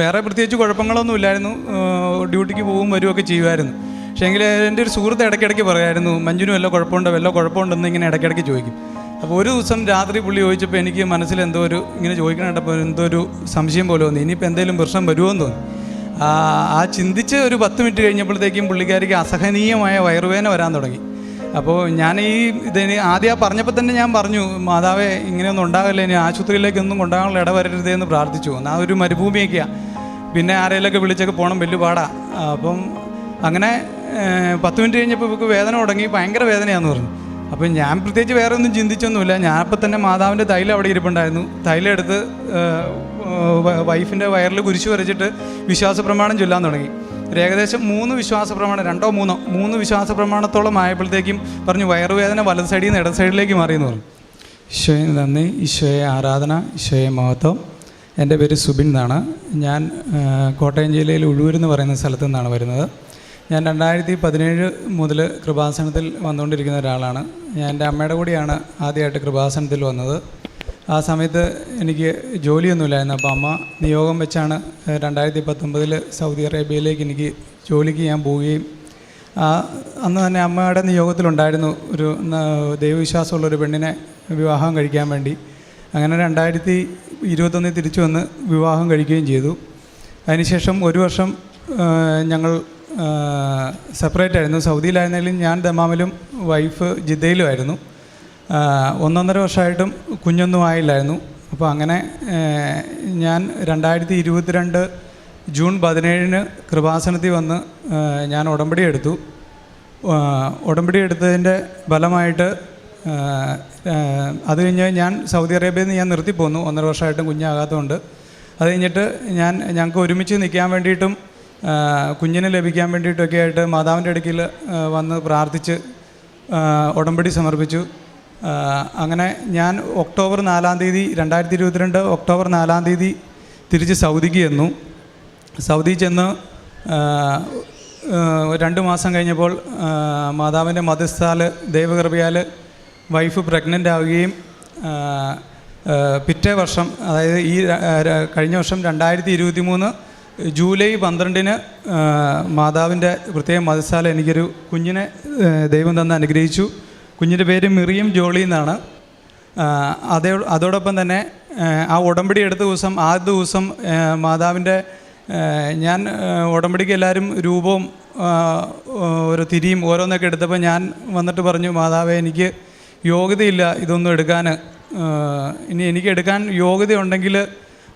വേറെ പ്രത്യേകിച്ച് കുഴപ്പങ്ങളൊന്നും ഇല്ലായിരുന്നു. ഡ്യൂട്ടിക്ക് പോവും വരുമൊക്കെ ചെയ്യുമായിരുന്നു പക്ഷേ എങ്കിൽ എന്റെ ഒരു സുഹൃത്ത് ഇടയ്ക്കിടയ്ക്ക് പറയായിരുന്നു മഞ്ജുനും വല്ല കുഴപ്പമുണ്ടോ? വല്ല കുഴപ്പമുണ്ടെന്ന് ഇങ്ങനെ ഇടയ്ക്കിടയ്ക്ക് ചോദിക്കും. അപ്പോൾ ഒരു ദിവസം രാത്രി പുള്ളി ചോദിച്ചപ്പോൾ എനിക്ക് മനസ്സിൽ എന്തോ ഒരു ഇങ്ങനെ ചോദിക്കണ എന്തോ ഒരു സംശയം പോലെ തോന്നി. ഇനിയിപ്പോൾ എന്തെങ്കിലും പ്രശ്നം വരുമോ എന്ന് തോന്നി. ആ ചിന്തിച്ച് ഒരു പത്ത് മിനിറ്റ് കഴിഞ്ഞപ്പോഴത്തേക്കും പുള്ളിക്കാരിക്ക് അസഹനീയമായ വയറുവേദന വരാൻ തുടങ്ങി. അപ്പോൾ ഞാൻ ഈ ഇതിന് ആദ്യം പറഞ്ഞപ്പോൾ തന്നെ ഞാൻ പറഞ്ഞു മാതാവേ ഇങ്ങനെയൊന്നും ഉണ്ടാകില്ല ഇനി ആശുപത്രിയിലേക്കൊന്നും കൊണ്ടാകാനുള്ള ഇടവരരുതേ എന്ന് പ്രാർത്ഥിച്ചു. എന്നാൽ ഒരു മരുഭൂമിയൊക്കെയാണ് പിന്നെ ആരെയിലൊക്കെ വിളിച്ചൊക്കെ പോകണം വലിയ പാടാ അപ്പം അങ്ങനെ പത്ത് മിനിറ്റ് കഴിഞ്ഞപ്പോൾ ഇവർക്ക് വേദന തുടങ്ങി ഭയങ്കര വേദനയാന്ന് പറഞ്ഞു. അപ്പം ഞാൻ പ്രത്യേകിച്ച് വേറെ ഒന്നും ചിന്തിച്ചൊന്നുമില്ല. ഞാൻ തന്നെ മാതാവിന്റെ തൈലം അവിടെ ഇരിപ്പുണ്ടായിരുന്നു. തൈലം എടുത്ത് വൈഫിന്റെ വയറിൽ കുരിശ് വരച്ചിട്ട് വിശ്വാസ പ്രമാണം ചൊല്ലാൻ തുടങ്ങി. ഒരു ഏകദേശം മൂന്ന് വിശ്വാസ പ്രമാണം രണ്ടോ മൂന്നോ മൂന്ന് വിശ്വാസ പ്രമാണത്തോളം ആയപ്പോഴത്തേക്കും പറഞ്ഞു വയറുവേദന വലത് സൈഡിൽ നിന്ന് ഇടത് സൈഡിലേക്ക് മാറി എന്ന് പറഞ്ഞു. ഈശോയെ നന്ദി ഈശോയെ ആരാധന ഈശോയെ മഹത്വം. എന്റെ പേര് സുബിൻ എന്നാണ്. ഞാൻ കോട്ടയം ജില്ലയിൽ ഉഴൂർ എന്ന് പറയുന്ന സ്ഥലത്തു നിന്നാണ് വരുന്നത്. ഞാൻ രണ്ടായിരത്തി പതിനേഴ് മുതൽ കൃപാസനത്തിൽ വന്നുകൊണ്ടിരിക്കുന്ന ഒരാളാണ്. ഞാൻ എന്റെ അമ്മയുടെ കൂടിയാണ് ആദ്യമായിട്ട് കൃപാസനത്തിൽ വന്നത്. ആ സമയത്ത് എനിക്ക് ജോലിയൊന്നുമില്ലായിരുന്നു. അപ്പോൾ അമ്മ നിയോഗം വെച്ചാണ് രണ്ടായിരത്തി പത്തൊമ്പതിൽ സൗദി അറേബ്യയിലേക്ക് എനിക്ക് ജോലിക്ക് ഞാൻ പോവുകയും അന്ന് തന്നെ അമ്മയുടെ നിയോഗത്തിലുണ്ടായിരുന്നു ഒരു ദൈവവിശ്വാസമുള്ളൊരു പെണ്ണിനെ വിവാഹം കഴിക്കാൻ വേണ്ടി. അങ്ങനെ രണ്ടായിരത്തി ഇരുപത്തൊന്നിൽ തിരിച്ചു വന്ന് വിവാഹം കഴിക്കുകയും ചെയ്തു. അതിനുശേഷം ഒരു വർഷം ഞങ്ങൾ സെപ്പറേറ്റ് ആയിരുന്നു. സൗദിയിലായിരുന്നെങ്കിലും ഞാൻ ദമാമിലും വൈഫ് ജിദ്ദയിലുമായിരുന്നു ഒന്നൊന്നര വർഷമായിട്ടും കുഞ്ഞൊന്നും ആയില്ലായിരുന്നു. അപ്പോൾ അങ്ങനെ ഞാൻ രണ്ടായിരത്തി ഇരുപത്തിരണ്ട് ജൂൺ പതിനേഴിന് കൃപാസനത്തിൽ വന്ന് ഞാൻ ഉടമ്പടി എടുത്തു. ഉടമ്പടി എടുത്തതിന്റെ ഫലമായിട്ട് അത് കഴിഞ്ഞ് ഞാൻ സൗദി അറേബ്യയിൽ നിന്ന് ഞാൻ നിർത്തിപ്പോന്നു ഒന്നര വർഷമായിട്ടും കുഞ്ഞാകാത്തതുകൊണ്ട്. അത് കഴിഞ്ഞിട്ട് ഞാൻ ഞങ്ങൾക്ക് ഒരുമിച്ച് നിൽക്കാൻ വേണ്ടിയിട്ടും കുഞ്ഞിന് ലഭിക്കാൻ വേണ്ടിയിട്ടൊക്കെ ആയിട്ട് മാതാവിന്റെ അടുക്കിൽ വന്ന് പ്രാർത്ഥിച്ച് ഉടമ്പടി സമർപ്പിച്ചു. അങ്ങനെ ഞാൻ ഒക്ടോബർ നാലാം തീയതി രണ്ടായിരത്തി ഇരുപത്തിരണ്ട് ഒക്ടോബർ നാലാം തീയതി തിരിച്ച് സൗദിക്ക് ചെന്നു. സൗദി ചെന്ന് രണ്ട് മാസം കഴിഞ്ഞപ്പോൾ മാതാവിന്റെ മധ്യസ്ഥാൽ ദൈവകൃപയാൽ വൈഫ് പ്രഗ്നന്റ് ആവുകയും പിറ്റേ വർഷം അതായത് ഈ കഴിഞ്ഞ വർഷം രണ്ടായിരത്തി ഇരുപത്തി മൂന്ന് ജൂലൈ പന്ത്രണ്ടിന് മാതാവിന്റെ പ്രത്യേക മതസ്ഥാല എനിക്കൊരു കുഞ്ഞിനെ ദൈവം തന്ന് അനുഗ്രഹിച്ചു. കുഞ്ഞിന്റെ പേര് മിറിയം ജോളി എന്നാണ്. അതേ അതോടൊപ്പം തന്നെ ആ, ഉടമ്പടി എടുത്ത ദിവസം ആ ദിവസം മാതാവിന്റെ ഞാൻ ഉടമ്പടിക്ക് എല്ലാവരും രൂപവും ഓരോ തിരിയും ഓരോന്നൊക്കെ എടുത്തപ്പോൾ ഞാൻ വന്നിട്ട് പറഞ്ഞു മാതാവേ എനിക്ക് യോഗ്യതയില്ല ഇതൊന്നും എടുക്കാൻ. ഇനി എനിക്ക് എടുക്കാൻ യോഗ്യത ഉണ്ടെങ്കിൽ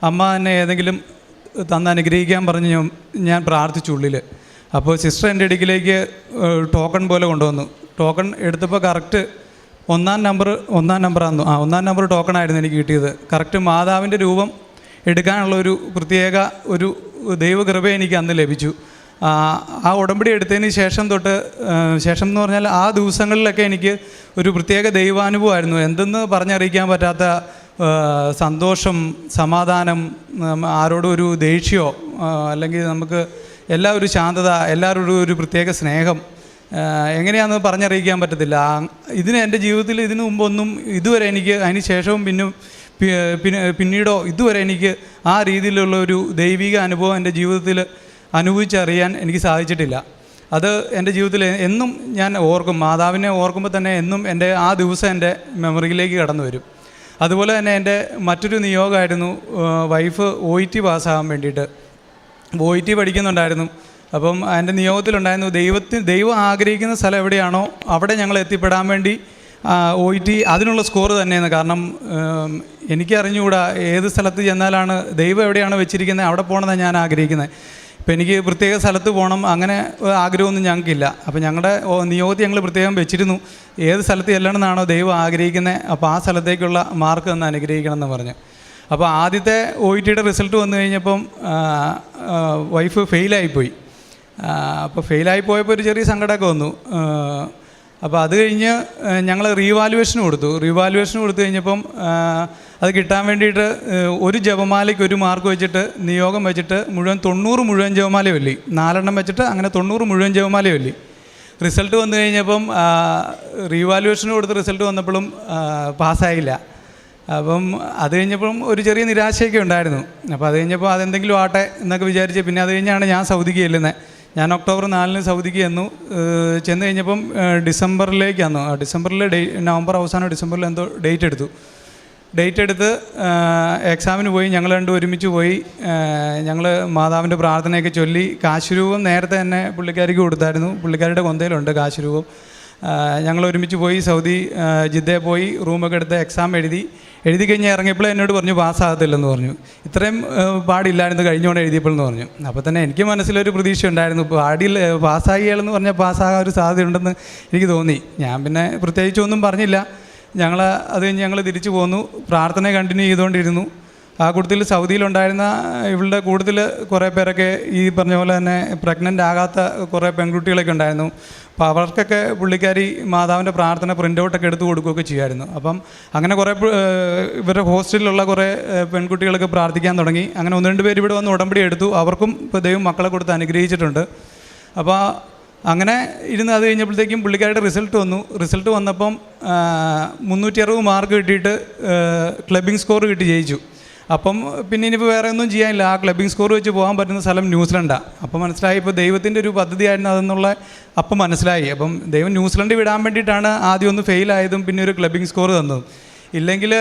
അമ്മ തന്നെ ഏതെങ്കിലും തന്ന് അനുഗ്രഹിക്കാൻ പറഞ്ഞ് ഞാൻ ഞാൻ പ്രാർത്ഥിച്ചു ഉള്ളിൽ അപ്പോൾ സിസ്റ്റർ എന്റെ ഇടുക്കിലേക്ക് ടോക്കൺ പോലെ കൊണ്ടുവന്നു. ടോക്കൺ എടുത്തപ്പോൾ കറക്റ്റ് ഒന്നാം നമ്പർ ഒന്നാം നമ്പറായിരുന്നു ആ ഒന്നാം നമ്പർ ടോക്കൺ ആയിരുന്നു എനിക്ക് കിട്ടിയത്. കറക്റ്റ് മാതാവിന്റെ രൂപം എടുക്കാനുള്ള ഒരു പ്രത്യേക ഒരു ദൈവകൃപ എനിക്ക് അന്ന് ലഭിച്ചു. ആ, ഉടമ്പടി എടുത്തതിന് ശേഷം തൊട്ട് ശേഷം എന്ന് പറഞ്ഞാൽ ആ ദിവസങ്ങളിലൊക്കെ എനിക്ക് ഒരു പ്രത്യേക ദൈവാനുഭവമായിരുന്നു. എന്തെന്ന് പറഞ്ഞറിയിക്കാൻ പറ്റാത്ത സന്തോഷം സമാധാനം ആരോടും ഒരു ദേഷ്യമോ അല്ലെങ്കിൽ നമുക്ക് എല്ലാ ഒരു ശാന്തത എല്ലാവരോടും ഒരു പ്രത്യേക സ്നേഹം എങ്ങനെയാണെന്ന് പറഞ്ഞറിയിക്കാൻ പറ്റത്തില്ല. ഇതിന് എന്റെ ജീവിതത്തിൽ ഇതിനു മുമ്പൊന്നും ഇതുവരെ എനിക്ക് അതിന് ശേഷവും പിന്നും പിന്നെ പിന്നീടോ ഇതുവരെ എനിക്ക് ആ രീതിയിലുള്ള ഒരു ദൈവിക അനുഭവം എന്റെ ജീവിതത്തിൽ അനുഭവിച്ചറിയാൻ എനിക്ക് സാധിച്ചിട്ടില്ല. അത് എന്റെ ജീവിതത്തിൽ എന്നും ഞാൻ ഓർക്കും. മാതാവിനെ ഓർക്കുമ്പോൾ തന്നെ എന്നും എന്റെ ആ ദിവസം എന്റെ മെമ്മറിയിലേക്ക് കടന്നു വരും. അതുപോലെ തന്നെ എന്റെ മറ്റൊരു നിയോഗമായിരുന്നു വൈഫ് ഒ ഇ ടി പാസ്സാകാൻ വേണ്ടിയിട്ട്. ഒ ഇ ടി പഠിക്കുന്നുണ്ടായിരുന്നു. അപ്പം എന്റെ നിയോഗത്തിലുണ്ടായിരുന്നു ദൈവത്തിന് ദൈവം ആഗ്രഹിക്കുന്ന സ്ഥലം എവിടെയാണോ അവിടെ ഞങ്ങൾ എത്തിപ്പെടാൻ വേണ്ടി ഒ ടി അതിനുള്ള സ്കോർ തന്നെയാണ്. കാരണം എനിക്കറിഞ്ഞുകൂടാ ഏത് സ്ഥലത്ത് ചെന്നാലാണ് ദൈവം എവിടെയാണ് വെച്ചിരിക്കുന്നത് അവിടെ പോകണമെന്നാണ് ഞാൻ ആഗ്രഹിക്കുന്നത്. ഇപ്പം എനിക്ക് പ്രത്യേക സ്ഥലത്ത് പോകണം അങ്ങനെ ആഗ്രഹമൊന്നും ഞങ്ങൾക്കില്ല. അപ്പം ഞങ്ങളുടെ നിയോഗത്തിൽ ഞങ്ങൾ പ്രത്യേകം വെച്ചിരുന്നു ഏത് സ്ഥലത്ത് ചെല്ലണമെന്നാണോ ദൈവം ആഗ്രഹിക്കുന്നത് അപ്പോൾ ആ സ്ഥലത്തേക്കുള്ള മാർക്ക് തന്നെ അനുഗ്രഹിക്കണം എന്ന് പറഞ്ഞു. അപ്പോൾ ആദ്യത്തെ ഒ ടിയുടെ റിസൾട്ട് വന്നു കഴിഞ്ഞപ്പം വൈഫ് ഫെയിലായിപ്പോയി അപ്പോൾ ഫെയിലായി പോയപ്പോൾ ഒരു ചെറിയ സങ്കടമൊക്കെ വന്നു. അപ്പോൾ അത് കഴിഞ്ഞ് ഞങ്ങൾ റീവാലുവേഷൻ കൊടുത്തു. റീവാലുവേഷൻ കൊടുത്തു കഴിഞ്ഞപ്പം അത് കിട്ടാൻ വേണ്ടിയിട്ട് ഒരു ജപമാലയ്ക്ക് ഒരു മാർക്ക് വെച്ചിട്ട് നിയോഗം വെച്ചിട്ട് മുഴുവൻ തൊണ്ണൂറ് മുഴുവൻ ജപമാല വല്ലി നാലെണ്ണം വെച്ചിട്ട് അങ്ങനെ തൊണ്ണൂറ് മുഴുവൻ ജപമാല വല്ലി റിസൾട്ട് വന്നു കഴിഞ്ഞപ്പം റീവാലുവേഷൻ കൊടുത്ത് റിസൾട്ട് വന്നപ്പോഴും പാസ്സായില്ല. അപ്പം അത് കഴിഞ്ഞപ്പം ഒരു ചെറിയ നിരാശയൊക്കെ ഉണ്ടായിരുന്നു. അപ്പോൾ അത് കഴിഞ്ഞപ്പോൾ അതെന്തെങ്കിലും ആട്ടെ എന്നൊക്കെ വിചാരിച്ച് പിന്നെ അത് കഴിഞ്ഞാണ് ഞാൻ സൗദിക്ക് ചെല്ലുന്നത് ഞാൻ ഒക്ടോബർ നാലിന് സൗദിക്ക് ചെന്നു. ചെന്ന് കഴിഞ്ഞപ്പം ഡിസംബറിലേക്കാന്നു. ഡിസംബറിൽ ഡേ നവംബർ അവസാനം ഡിസംബറിൽ എന്തോ ഡേറ്റ് എടുത്തു. ഡേറ്റ് എടുത്ത് എക്സാമിന് പോയി ഞങ്ങൾ രണ്ടും ഒരുമിച്ച് പോയി. ഞങ്ങൾ മാതാവിന്റെ പ്രാർത്ഥനയൊക്കെ ചൊല്ലി കാശുരൂപം നേരത്തെ തന്നെ പുള്ളിക്കാരിക്ക് കൊടുത്തായിരുന്നു. പുള്ളിക്കാരുടെ കൊന്തയിലുണ്ട് കാശുരൂപം. ഞങ്ങൾ ഒരുമിച്ച് പോയി സൗദി ജിദ്ദയിൽ പോയി റൂമൊക്കെ എടുത്ത് എക്സാം എഴുതി. എഴുതി കഴിഞ്ഞ് ഇറങ്ങിയപ്പോൾ എന്നോട് പറഞ്ഞു പാസ്സാകത്തില്ലെന്ന് പറഞ്ഞു. ഇത്രയും പാടില്ലായിരുന്നു കഴിഞ്ഞുകൊണ്ട് എഴുതിയപ്പോഴെന്ന് പറഞ്ഞു. അപ്പോൾ തന്നെ എനിക്ക് മനസ്സിലൊരു പ്രതീക്ഷ ഉണ്ടായിരുന്നു പാടില്ല പാസ്സാകിയാലെന്ന് പറഞ്ഞാൽ പാസ്സാകാൻ ഒരു സാധ്യതയുണ്ടെന്ന് എനിക്ക് തോന്നി. ഞാൻ പിന്നെ പ്രത്യേകിച്ചൊന്നും പറഞ്ഞില്ല. ഞങ്ങൾ അത് കഴിഞ്ഞ് ഞങ്ങൾ തിരിച്ചു പോന്നു. പ്രാർത്ഥന കണ്ടിന്യൂ ചെയ്തുകൊണ്ടിരുന്നു. ആ കൂട്ടത്തിൽ സൗദിയിലുണ്ടായിരുന്ന ഇവളുടെ കൂടുതൽ കുറേ പേരൊക്കെ ഈ പറഞ്ഞ പോലെ തന്നെ പ്രഗ്നന്റ് ആകാത്ത കുറേ പെൺകുട്ടികളൊക്കെ ഉണ്ടായിരുന്നു. അപ്പോൾ അവർക്കൊക്കെ പുള്ളിക്കാരി മാതാവിന്റെ പ്രാർത്ഥന പ്രിന്റ് ഔട്ടൊക്കെ എടുത്ത് കൊടുക്കുകയൊക്കെ ചെയ്യുമായിരുന്നു. അപ്പം അങ്ങനെ കുറേ ഇവരുടെ ഹോസ്റ്റലിലുള്ള കുറേ പെൺകുട്ടികളൊക്കെ പ്രാർത്ഥിക്കാൻ തുടങ്ങി. അങ്ങനെ ഒന്ന് രണ്ട് പേര് ഇവിടെ വന്ന് ഉടമ്പടി എടുത്തു. അവർക്കും ഇപ്പോൾ ദൈവം മക്കളെ കൊടുത്ത് അനുഗ്രഹിച്ചിട്ടുണ്ട്. അപ്പോൾ അങ്ങനെ ഇരുന്ന് അത് കഴിഞ്ഞപ്പോഴത്തേക്കും പുള്ളിക്കാരുടെ റിസൾട്ട് വന്നു. റിസൾട്ട് വന്നപ്പം മുന്നൂറ്റി അറുപത് മാർക്ക് കിട്ടിയിട്ട് ക്ലബിംഗ് സ്കോർ കിട്ടി ജയിച്ചു. അപ്പം പിന്നെ ഇനിയിപ്പോൾ വേറെ ഒന്നും ചെയ്യാനില്ല. ആ ക്ലബിംഗ് സ്കോർ വെച്ച് പോകാൻ പറ്റുന്ന സ്ഥലം ന്യൂസിലൻഡാണ് അപ്പം മനസ്സിലായി. ഇപ്പോൾ ദൈവത്തിന്റെ ഒരു പദ്ധതിയായിരുന്നു അതെന്നുള്ള അപ്പം മനസ്സിലായി. അപ്പം ദൈവം ന്യൂസിലൻഡ് വിടാൻ വേണ്ടിയിട്ടാണ് ആദ്യം ഒന്ന് ഫെയിൽ ആയതും പിന്നെ ഒരു ക്ലബിംഗ് സ്കോർ തന്നതും. ഇല്ലെങ്കിൽ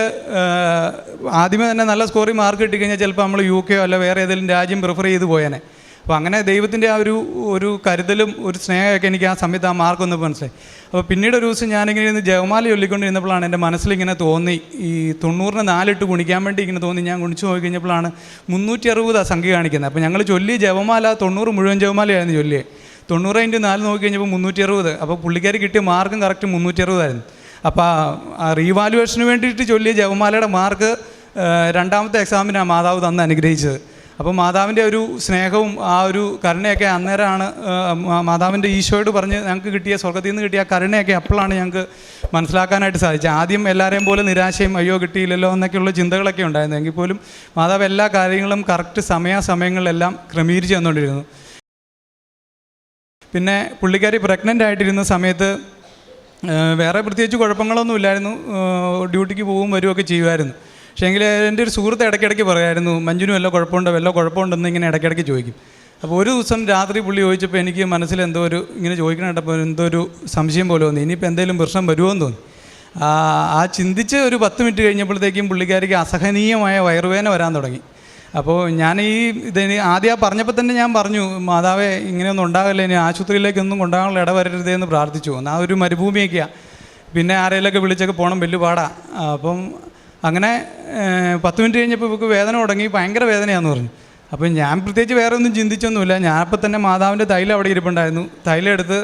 ആദ്യമേ തന്നെ നല്ല സ്കോറിൽ മാർക്ക് കിട്ടിക്കഴിഞ്ഞാൽ ചിലപ്പോൾ നമ്മൾ യു കെയോ അല്ല വേറെ ഏതെങ്കിലും രാജ്യം പ്രിഫർ ചെയ്ത് പോയേനെ. അപ്പോൾ അങ്ങനെ ദൈവത്തിന്റെ ആ ഒരു ഒരു കരുതലും ഒരു സ്നേഹമൊക്കെ എനിക്ക് ആ സമയത്ത് ആ മാർക്കൊന്ന് മനസ്സിലായി. അപ്പോൾ പിന്നീട് ഒരു ദിവസം ഞാനിങ്ങനെ ഇരുന്ന് ജവമാല ചൊല്ലിക്കൊണ്ടിരുന്നപ്പോഴാണ് എന്റെ മനസ്സിലിങ്ങനെ തോന്നി. ഈ തൊണ്ണൂറിന് നാലിട്ട് കുണിക്കാൻ വേണ്ടി ഇങ്ങനെ തോന്നി. ഞാൻ കുണിച്ചു നോക്കി കഴിഞ്ഞപ്പോഴാണ് മുന്നൂറ്റി അറുപതാണ് സംഖ്യ കാണിക്കുന്നത്. അപ്പോൾ ഞങ്ങൾ ചൊല്ലി ജവമാല തൊണ്ണൂറ് മുഴുവൻ ജവമാലയായിരുന്നു ചൊല്ലിയെ. തൊണ്ണൂറ് അതിന്റെ നാല് നോക്കി കഴിഞ്ഞപ്പോൾ മുന്നൂറ്റി അറുപത് അപ്പോൾ പുള്ളിക്കാർ കിട്ടിയ മാർക്കും കറക്റ്റ് മുന്നൂറ്റി അറുപതായിരുന്നു അപ്പോൾ ആ റീവാലുവേഷന് വേണ്ടിയിട്ട് ചൊല്ലിയ ജവമാലയുടെ മാർക്ക് രണ്ടാമത്തെ എക്സാമിനാണ് മാതാവ് തന്ന് അനുഗ്രഹിച്ചത്. അപ്പോൾ മാതാവിന്റെ ഒരു സ്നേഹവും ആ ഒരു കരുണയൊക്കെ അന്നേരമാണ് മാതാവിന്റെ ഈശോയോട് പറഞ്ഞ് ഞങ്ങൾക്ക് കിട്ടിയ സ്വർഗത്തിൽ നിന്ന് കിട്ടിയ കരുണയൊക്കെ അപ്പോഴാണ് ഞങ്ങൾക്ക് മനസ്സിലാക്കാനായിട്ട് സാധിച്ചത്. ആദ്യം എല്ലാവരെയും പോലെ നിരാശയും അയ്യോ കിട്ടിയില്ലല്ലോ എന്നൊക്കെയുള്ള ചിന്തകളൊക്കെ ഉണ്ടായിരുന്നു. എങ്കിൽ പോലും മാതാവ് എല്ലാ കാര്യങ്ങളും കറക്റ്റ് സമയാസമയങ്ങളിലെല്ലാം ക്രമീകരിച്ച് തന്നുകൊണ്ടിരുന്നു. പിന്നെ പുള്ളിക്കാരി പ്രഗ്നന്റ് ആയിട്ടിരുന്ന സമയത്ത് വേറെ പ്രത്യേകിച്ച് കുഴപ്പങ്ങളൊന്നും ഇല്ലായിരുന്നു. ഡ്യൂട്ടിക്ക് പോവും വരുമൊക്കെ ചെയ്യുമായിരുന്നു. പക്ഷേ എങ്കിൽ എന്റെ ഒരു സുഹൃത്ത് ഇടയ്ക്കിടയ്ക്ക് പറയായിരുന്നു മഞ്ജുനും വല്ല കുഴപ്പമുണ്ടോ? വല്ല കുഴപ്പമുണ്ടെന്ന് ഇങ്ങനെ ഇടയ്ക്കിടയ്ക്ക് ചോദിക്കും. അപ്പോൾ ഒരു ദിവസം രാത്രി പുള്ളി ചോദിച്ചപ്പോൾ എനിക്ക് മനസ്സിൽ എന്തോ ഒരു ഇങ്ങനെ ചോദിക്കണ കേട്ടപ്പോൾ എന്തോ ഒരു സംശയം പോലെ തോന്നി. ഇനിയിപ്പോൾ എന്തെങ്കിലും പ്രശ്നം വരുമോ എന്ന് തോന്നി. ആ, ചിന്തിച്ച് ഒരു പത്ത് മിനിറ്റ് കഴിഞ്ഞപ്പോഴത്തേക്കും പുള്ളിക്കാരിക്ക് അസഹനീയമായ വയറുവേദന വരാൻ തുടങ്ങി. അപ്പോൾ ഞാൻ ഈ ഇതിന് ആദ്യം പറഞ്ഞപ്പോൾ തന്നെ ഞാൻ പറഞ്ഞു മാതാവേ ഇങ്ങനെയൊന്നും ഉണ്ടാകില്ല ഇനി ആശുപത്രിയിലേക്കൊന്നും കൊണ്ടാകാനുള്ള ഇട വരരുതേ എന്ന് പ്രാർത്ഥിച്ചു. ആ ഒരു മരുഭൂമിയൊക്കെയാണ് പിന്നെ ആരെങ്കിലൊക്കെ വിളിച്ചൊക്കെ പോകണം വലിയ പാടാണ് അപ്പം അങ്ങനെ പത്ത് മിനിറ്റ് കഴിഞ്ഞപ്പോൾ ഇവർക്ക് വേദന തുടങ്ങി ഭയങ്കര വേദനയാണെന്ന് പറഞ്ഞു. അപ്പോൾ ഞാൻ പ്രത്യേകിച്ച് വേറെ ഒന്നും ചിന്തിച്ചൊന്നുമില്ല. ഞാൻ അപ്പം തന്നെ മാതാവിന്റെ തൈലം അവിടെ ഇരിപ്പുണ്ടായിരുന്നു. തൈലം എടുത്ത്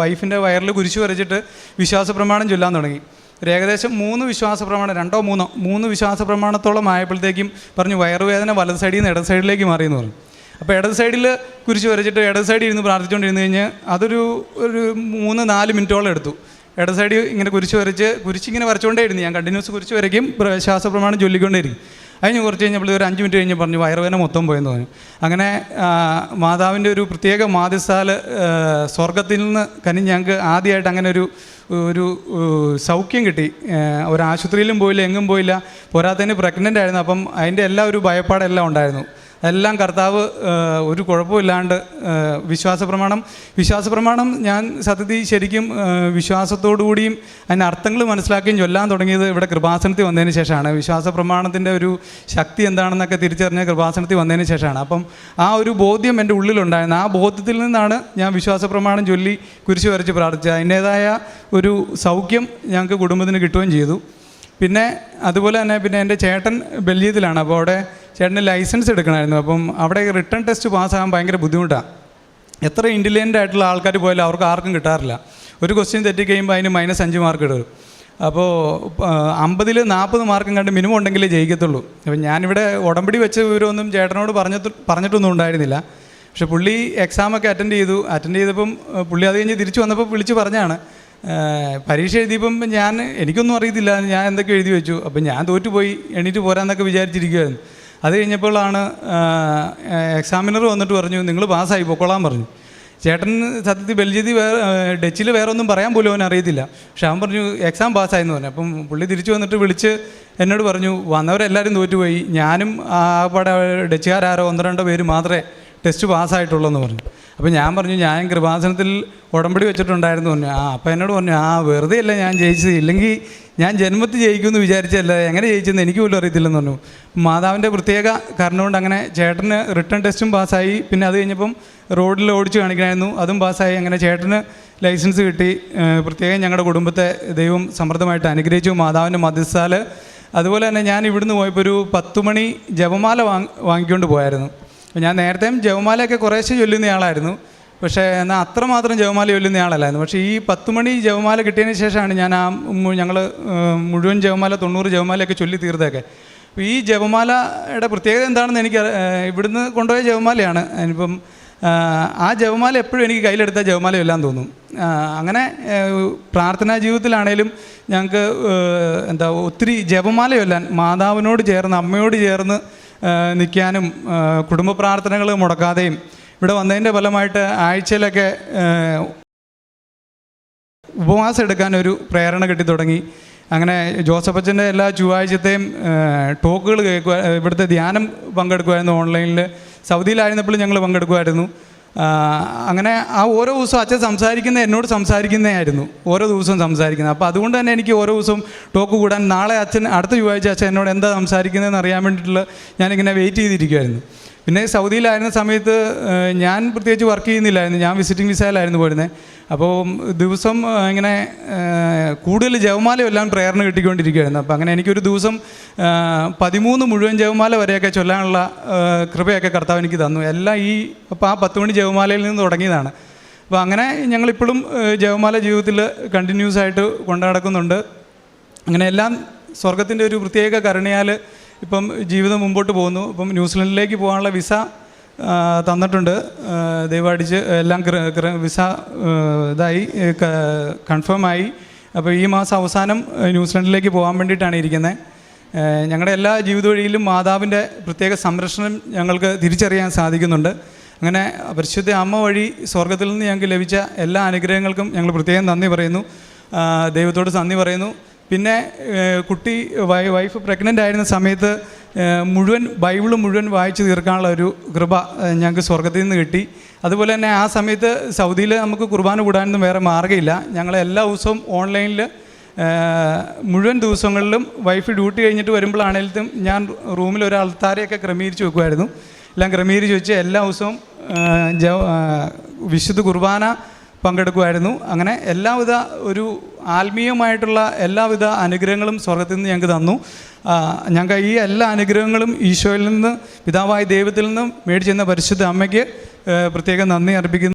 വൈഫിന്റെ വയറിൽ കുരിശു വരച്ചിട്ട് വിശ്വാസ പ്രമാണം ചൊല്ലാൻ തുടങ്ങി. ഒരു ഏകദേശം മൂന്ന് വിശ്വാസ പ്രമാണം രണ്ടോ മൂന്നോ മൂന്ന് വിശ്വാസ പ്രമാണത്തോളം ആയപ്പോഴത്തേക്കും പറഞ്ഞു വയറുവേദന വലത് സൈഡിൽ നിന്ന് ഇടത് സൈഡിലേക്ക് മാറിയെന്ന് പറഞ്ഞു. അപ്പോൾ ഇടത് സൈഡിൽ കുരിശ് വരച്ചിട്ട് ഇടത് സൈഡിൽ ഇരുന്ന് പ്രാർത്ഥിച്ചുകൊണ്ടിരുന്ന് കഴിഞ്ഞ് അതൊരു ഒരു മൂന്ന് നാല് മിനിറ്റോളം എടുത്തു. ഇടത് സൈഡ് ഇങ്ങനെ കുരിച്ച് വരച്ച് കുരിച്ച് ഇങ്ങനെ വരച്ചുകൊണ്ടേയിരുന്നു ഞാൻ കണ്ടിന്യൂസ് കുരിച്ച് വരയ്ക്കും പ്ര- ശ്വാസപ്രമാണം ചൊല്ലിക്കൊണ്ടേയിരിക്കും അതിന് കുറച്ച് കഴിഞ്ഞപ്പോൾ ഒരു അഞ്ച് മിനിറ്റ് കഴിഞ്ഞ് പറഞ്ഞു വയറുവേദന മൊത്തം പോയെന്ന് പറഞ്ഞു. അങ്ങനെ മാതാവിന്റെ ഒരു പ്രത്യേക മാതിസാൽ സ്വർഗത്തിൽ നിന്ന് കനി ഞങ്ങൾക്ക് ആദ്യമായിട്ട് അങ്ങനെ ഒരു ഒരു സൗഖ്യം കിട്ടി. ഒരു ആശുപത്രിയിലും പോയില്ല എങ്ങും പോയില്ല. പോരാത്തതിന് പ്രഗ്നന്റ് ആയിരുന്നു. അപ്പം അതിന്റെ എല്ലാ ഒരു ഭയപ്പാടെല്ലാം ഉണ്ടായിരുന്നു. എല്ലാം കർത്താവ് ഒരു കുഴപ്പമില്ലാണ്ട് വിശ്വാസ പ്രമാണം വിശ്വാസ പ്രമാണം ഞാൻ സത്യത്തിൽ ശരിക്കും വിശ്വാസത്തോടുകൂടിയും അതിന്റെ അർത്ഥങ്ങൾ മനസ്സിലാക്കിയും ചൊല്ലാൻ തുടങ്ങിയത് ഇവിടെ കൃപാസനത്തിൽ വന്നതിന് ശേഷമാണ്. വിശ്വാസ പ്രമാണത്തിന്റെ ഒരു ശക്തി എന്താണെന്നൊക്കെ തിരിച്ചറിഞ്ഞ കൃപാസനത്തിൽ വന്നതിന് ശേഷമാണ്. അപ്പം ആ ഒരു ബോധ്യം എന്റെ ഉള്ളിലുണ്ടായിരുന്നു. ആ ബോധ്യത്തിൽ നിന്നാണ് ഞാൻ വിശ്വാസ പ്രമാണം ചൊല്ലി കുരിശ് വരച്ച് പ്രാർത്ഥിച്ചത്. അതിന്റേതായ ഒരു സൗഖ്യം ഞങ്ങൾക്ക് കുടുംബത്തിന് കിട്ടുകയും ചെയ്തു. പിന്നെ അതുപോലെ തന്നെ പിന്നെ എന്റെ ചേട്ടൻ ബെൽജിയത്തിലാണ്. അപ്പോൾ അവിടെ ചേട്ടന് ലൈസൻസ് എടുക്കണമായിരുന്നു. അപ്പം അവിടെ റിട്ടേൺ ടെസ്റ്റ് പാസ്സാകാൻ ഭയങ്കര ബുദ്ധിമുട്ടാണ് എത്ര ഇന്റലിജന്റ് ആയിട്ടുള്ള ആൾക്കാർ പോയാലും അവർക്ക് ആർക്കും കിട്ടാറില്ല. ഒരു ക്വസ്റ്റ്യൻ തെറ്റിക്കഴിയുമ്പോൾ അതിന് മൈനസ് അഞ്ച് മാർക്ക് ഇടും. അപ്പോൾ അമ്പതിൽ നാൽപ്പത് മാർക്കും കണ്ട് മിനിമം ഉണ്ടെങ്കിലേ ജയിക്കത്തുള്ളൂ. അപ്പം ഞാനിവിടെ ഉടമ്പടി വെച്ച വിവരമൊന്നും ചേട്ടനോട് പറഞ്ഞിട്ട് പറഞ്ഞിട്ടൊന്നും ഉണ്ടായിരുന്നില്ല. പക്ഷേ പുള്ളി എക്സാമൊക്കെ അറ്റൻഡ് ചെയ്തു. അറ്റൻഡ് ചെയ്തപ്പം പുള്ളി അത് കഴിഞ്ഞ് തിരിച്ചു വന്നപ്പോൾ വിളിച്ച് പറഞ്ഞാണ് പരീക്ഷ എഴുതിയപ്പം ഞാൻ എനിക്കൊന്നും അറിയത്തില്ല. ഞാൻ എന്തൊക്കെ എഴുതി വെച്ചു? അപ്പം ഞാൻ തോറ്റുപോയി. എണീറ്റ് പോരാന്നൊക്കെ വിചാരിച്ചിരിക്കുമായിരുന്നു അത് കഴിഞ്ഞപ്പോഴാണ് എക്സാമിനർ വന്നിട്ട് പറഞ്ഞു നിങ്ങൾ പാസ്സായി പൊക്കോളാൻ പറഞ്ഞു. ചേട്ടൻ സത്യത്തിൽ ബെൽജിയത്തിൽ വേറെ ഡച്ചിൽ വേറെ ഒന്നും പറയാൻ പോലും അവൻ അറിയത്തില്ല. പക്ഷെ അവൻ പറഞ്ഞു എക്സാം പാസ്സായെന്ന് പറഞ്ഞു. അപ്പം പുള്ളി തിരിച്ചു വന്നിട്ട് വിളിച്ച് എന്നോട് പറഞ്ഞു വന്നവരെല്ലാവരും തോറ്റുപോയി. ഞാനും ആ പാടെ ഡച്ചുകാരോ ഒന്ന് രണ്ടോ പേര് മാത്രമേ ടെസ്റ്റ് പാസ്സായിട്ടുള്ളൂ എന്ന് പറഞ്ഞു. അപ്പോൾ ഞാൻ പറഞ്ഞു ഞാൻ കൃപാസനത്തിൽ ഉടമ്പടി വെച്ചിട്ടുണ്ടായിരുന്നു പറഞ്ഞു. ആ അപ്പം എന്നോട് പറഞ്ഞു ആ വെറുതെ അല്ല ഞാൻ ജയിച്ചത്. ഇല്ലെങ്കിൽ ഞാൻ ജന്മത്തിൽ ജയിക്കുമെന്ന് വിചാരിച്ചല്ല എങ്ങനെ ജയിച്ചെന്ന് എനിക്ക് പോലും അറിയത്തില്ലെന്ന് പറഞ്ഞു. മാതാവിന്റെ പ്രത്യേക കാരണം കൊണ്ട് അങ്ങനെ ചേട്ടന് റിട്ടേൺ ടെസ്റ്റും പാസ്സായി. പിന്നെ അത് കഴിഞ്ഞപ്പം റോഡിൽ ഓടിച്ച് കാണിക്കണമായിരുന്നു. അതും പാസ്സായി. അങ്ങനെ ചേട്ടന് ലൈസൻസ് കിട്ടി. പ്രത്യേകം ഞങ്ങളുടെ കുടുംബത്തെ ദൈവം സമൃദ്ധമായിട്ട് അനുഗ്രഹിച്ചു. മാതാവിന്റെ മധ്യസ്ഥാൽ അതുപോലെ തന്നെ ഞാൻ ഇവിടുന്ന് പോയപ്പോൾ ഒരു പത്ത് മണി ജപമാല വാങ്ങി വാങ്ങിക്കൊണ്ട് പോയായിരുന്നു. ഞാൻ നേരത്തെയും ജവമാലയൊക്കെ കുറേശ്ശെ ചൊല്ലുന്ന ആളായിരുന്നു. പക്ഷേ എന്നാൽ അത്രമാത്രം ജവമാല ചൊല്ലുന്ന ആളല്ലായിരുന്നു. പക്ഷേ ഈ പത്ത് മണി ജപമാല കിട്ടിയതിന് ശേഷമാണ് ഞാൻ ആ ഞങ്ങൾ മുഴുവൻ ജവമാല തൊണ്ണൂറ് ജവമാലയൊക്കെ ചൊല്ലി തീർത്തതൊക്കെ. ഈ ജപമാലയുടെ പ്രത്യേകത എന്താണെന്ന് എനിക്ക് ഇവിടുന്ന് കൊണ്ടുപോയ ജപമാലയാണ് ഇനിയിപ്പം ആ ജപമാല എപ്പോഴും എനിക്ക് കയ്യിലെടുത്ത ജപമാല എല്ലാം തോന്നും. അങ്ങനെ പ്രാർത്ഥനാ ജീവിതത്തിലാണേലും ഞങ്ങൾക്ക് എന്താ ഒത്തിരി ജപമാല ചൊല്ലാൻ മാതാവിനോട് ചേർന്ന് അമ്മയോട് ചേർന്ന് നിൽക്കാനും കുടുംബ പ്രാർത്ഥനകൾ മുടക്കാതെയും ഇവിടെ വന്നതിന്റെ ഫലമായിട്ട് ആഴ്ചയിലൊക്കെ ഉപവാസം എടുക്കാൻ ഒരു പ്രേരണ കിട്ടി തുടങ്ങി. അങ്ങനെ ജോസഫ് അച്ഛന്റെ എല്ലാ ചൊവ്വാഴ്ചത്തെയും ടോക്കുകൾ കേൾക്കുക ഇവിടുത്തെ ധ്യാനം പങ്കെടുക്കുമായിരുന്നു ഓൺലൈനിൽ. സൗദിയിലായിരുന്നപ്പോൾ ഞങ്ങൾ പങ്കെടുക്കുമായിരുന്നു. അങ്ങനെ ആ ഓരോ ദിവസവും അച്ഛൻ സംസാരിക്കുന്ന എന്നോട് സംസാരിക്കുന്നതായിരുന്നു. ഓരോ ദിവസവും സംസാരിക്കുന്നത്. അപ്പോൾ അതുകൊണ്ട് തന്നെ എനിക്ക് ഓരോ ദിവസവും ടോക്ക് കൂടാൻ നാളെ അച്ഛൻ അടുത്ത ചൊവ്വാഴ്ച അച്ഛൻ എന്നോട് എന്താ സംസാരിക്കുന്നതെന്ന് അറിയാൻ വേണ്ടിയിട്ടുള്ള ഞാനിങ്ങനെ വെയിറ്റ് ചെയ്തിരിക്കുമായിരുന്നു പിന്നെ സൗദിയിലായിരുന്ന സമയത്ത് ഞാൻ പ്രത്യേകിച്ച് വർക്ക് ചെയ്യുന്നില്ലായിരുന്നു. ഞാൻ വിസിറ്റിംഗ് വിസയിലായിരുന്നു പോയിരുന്നത് അപ്പോൾ ദിവസം ഇങ്ങനെ കൂടുതൽ ജവമാല എല്ലാം പ്രേരണ കിട്ടിക്കൊണ്ടിരിക്കുകയായിരുന്നു അപ്പോൾ അങ്ങനെ എനിക്കൊരു ദിവസം പതിമൂന്ന് മുഴുവൻ ജവമാല വരെയൊക്കെ ചൊല്ലാനുള്ള കൃപയൊക്കെ കർത്താവ് എനിക്ക് തന്നു. എല്ലാം ഈ അപ്പോൾ ആ പത്ത് മണി ജവമാലയിൽ നിന്ന് തുടങ്ങിയതാണ്. അപ്പോൾ അങ്ങനെ ഞങ്ങളിപ്പോഴും ജവമാല ജീവിതത്തിൽ കണ്ടിന്യൂസ് ആയിട്ട് കൊണ്ടു നടക്കുന്നുണ്ട്. അങ്ങനെ എല്ലാം സ്വർഗത്തിന്റെ ഒരു പ്രത്യേക കരുണയാൽ ഇപ്പം ജീവിതം മുമ്പോട്ട് പോകുന്നു. ഇപ്പം ന്യൂസിലൻഡിലേക്ക് പോകാനുള്ള വിസ തന്നിട്ടുണ്ട്. ദൈവമടിച്ച് എല്ലാം വിസ ഇതായി കൺഫേം ആയി അപ്പോൾ ഈ മാസം അവസാനം ന്യൂസിലൻഡിലേക്ക് പോകാൻ വേണ്ടിയിട്ടാണ് ഇരിക്കുന്നത് ഞങ്ങളുടെ എല്ലാ ജീവിത വഴിയിലും മാതാവിന്റെ പ്രത്യേക സംരക്ഷണം ഞങ്ങൾക്ക് തിരിച്ചറിയാൻ സാധിക്കുന്നുണ്ട്. അങ്ങനെ പരിശുദ്ധ അമ്മ വഴി സ്വർഗത്തിൽ നിന്ന് ഞങ്ങൾക്ക് ലഭിച്ച എല്ലാ അനുഗ്രഹങ്ങൾക്കും ഞങ്ങൾ പ്രത്യേകം നന്ദി പറയുന്നു. ദൈവത്തോട് നന്ദി പറയുന്നു. പിന്നെ കുട്ടി വൈ വൈഫ് പ്രഗ്നന്റ് ആയിരുന്ന സമയത്ത് മുഴുവൻ ബൈബിൾ മുഴുവൻ വായിച്ചു തീർക്കാനുള്ള ഒരു കൃപ ഞങ്ങൾക്ക് സ്വർഗത്തിൽ നിന്ന് കിട്ടി. അതുപോലെ തന്നെ ആ സമയത്ത് സൗദിയിൽ നമുക്ക് കുർബാന കൂടാനൊന്നും വേറെ മാർഗമില്ല. ഞങ്ങൾ എല്ലാ ദിവസവും ഓൺലൈനിൽ മുഴുവൻ ദിവസങ്ങളിലും വൈഫ് ഡ്യൂട്ടി കഴിഞ്ഞിട്ട് വരുമ്പോഴാണെങ്കിലും ഞാൻ റൂമിൽ ഒരു അൾത്താരയൊക്കെ ക്രമീകരിച്ച് വെക്കുമായിരുന്നു. എല്ലാം ക്രമീകരിച്ച് വെച്ച് എല്ലാ ദിവസവും വിശുദ്ധ കുർബാന പങ്കെടുക്കുമായിരുന്നു. അങ്ങനെ എല്ലാവിധ ഒരു ആത്മീയമായിട്ടുള്ള എല്ലാവിധ അനുഗ്രഹങ്ങളും സ്വർഗത്തിൽ നിന്ന് ഞങ്ങൾക്ക് തന്നു. ഞങ്ങൾക്ക് ഈ എല്ലാ അനുഗ്രഹങ്ങളും ഈശോയിൽ നിന്ന് പിതാവായ ദൈവത്തിൽ നിന്നും മേടിച്ചെന്ന പരിശുദ്ധ അമ്മയ്ക്ക് പ്രത്യേകം നന്ദി അർപ്പിക്കുന്നു.